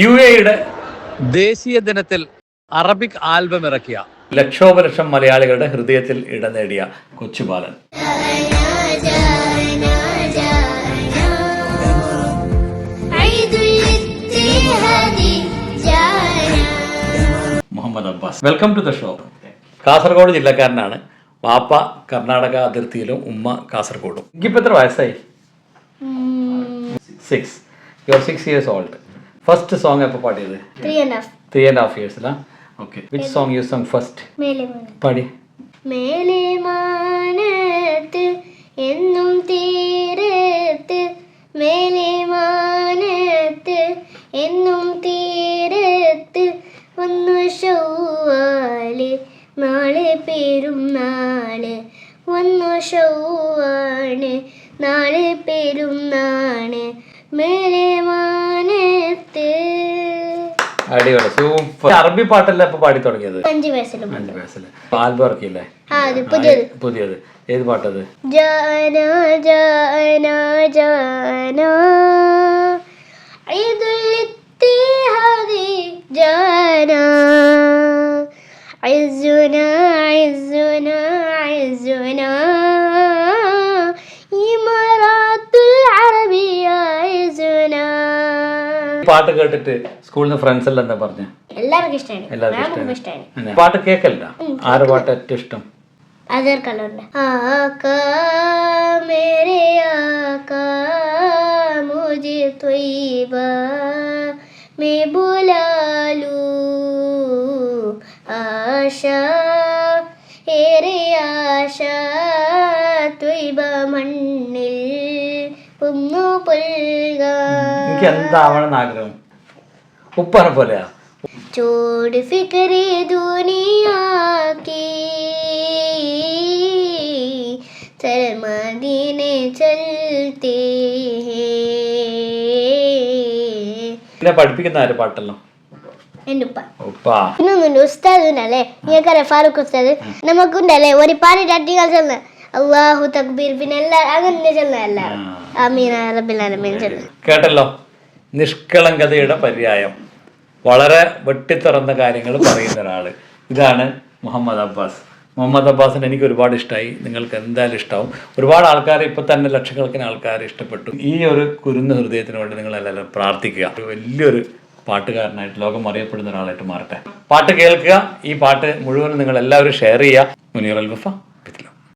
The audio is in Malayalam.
യു എയുടെ ദേശീയ ദിനത്തിൽ അറബിക് ആൽബം ഇറക്കിയ ലക്ഷോപലക്ഷം മലയാളികളുടെ ഹൃദയത്തിൽ ഇടം നേടിയ കൊച്ചുബാലൻ. Muhammad Abbas. Welcome to the show. Kasaragod ജില്ലക്കാരനാണ്. വാപ്പ കർണാടക അതിർത്തിയിലും ഉമ്മ കാസർഗോഡും. എനിക്കിപ്പോൾ എത്ര വയസ്സായി? Six your six years old first song എപ്പോൾ പാടിയത്? Three and half ഇയേഴ്സിലാ okay which song you song first പാടി. മേലെ മാനത്ത് എന്നും തീരത്ത് മേലെ മാനത്ത് എന്നും തീരത്ത് വന്നു ഷൗവാൽ നാളെ പേരും നാൾ വന്നു ഷൗവാണ് നാളെ പേരും നാണ് മേലെ മാനത്ത് അടിപൊളി സൂപ്പർ അറബി പാട്ടല്ലേ ഇപ്പൊ പാടി തുടങ്ങിയത്? അഞ്ചു വയസ്സിലും. അഞ്ചു വയസ്സിൽ ആൽബം ഇറക്കിയില്ലേ? പുതിയത്. ഏത് പാട്ടത് ജാന ജാന ജാന. പാട്ട് കേട്ടിട്ട് സ്കൂളിൽ നിന്ന് ഫ്രണ്ട്സ് എല്ലാം എന്താ പറഞ്ഞ? എല്ലാവർക്കും പാട്ട് കേക്കല്ല ആരുടെ പാട്ട് ഏറ്റവും ഇഷ്ടം? അതർ മേ ആശ മണ്ണിൽ പൊന്നു പുൽ എനിക്ക് എന്താവണം ആഗ്രഹം ഉപ്പാനെ പോലെയാ. ചോട് ഫിക്കറി ദുനിയാക്കി. ചൽ ചൽത്തേ. പിന്നെ പഠിപ്പിക്കുന്ന ആര് പാട്ടെല്ലാം? നമുക്കുണ്ടല്ലേ? ഒരു പാടി അള്ളാഹു തക്ബീർ പിന്നെ അങ്ങനെ ചെന്നല്ല കേട്ടല്ലോ? നിഷ്കളങ്കതയുടെ പര്യായം. വളരെ വെട്ടിത്തുറന്ന കാര്യങ്ങൾ പറയുന്ന ഒരാൾ ഇതാണ് മുഹമ്മദ് അബ്ബാസ്. മുഹമ്മദ് അബ്ബാസിന് എനിക്ക് ഒരുപാട് ഇഷ്ടമായി നിങ്ങൾക്ക് എന്തായാലും ഇഷ്ടമാവും ഒരുപാട് ആൾക്കാർ ഇപ്പം തന്നെ ലക്ഷക്കണക്കിന് ആൾക്കാർ ഇഷ്ടപ്പെട്ടു. ഈ ഒരു കുരുന്ന ഹൃദയത്തിന് വേണ്ടി നിങ്ങൾ എല്ലാവരും പ്രാർത്ഥിക്കുക. വലിയൊരു പാട്ടുകാരനായിട്ട് ലോകം അറിയപ്പെടുന്ന ഒരാളായിട്ട് മാറട്ടെ. പാട്ട് കേൾക്കുക. ഈ പാട്ട് മുഴുവൻ നിങ്ങൾ എല്ലാവരും ഷെയർ ചെയ്യുക. മുനീർ അൽബഫ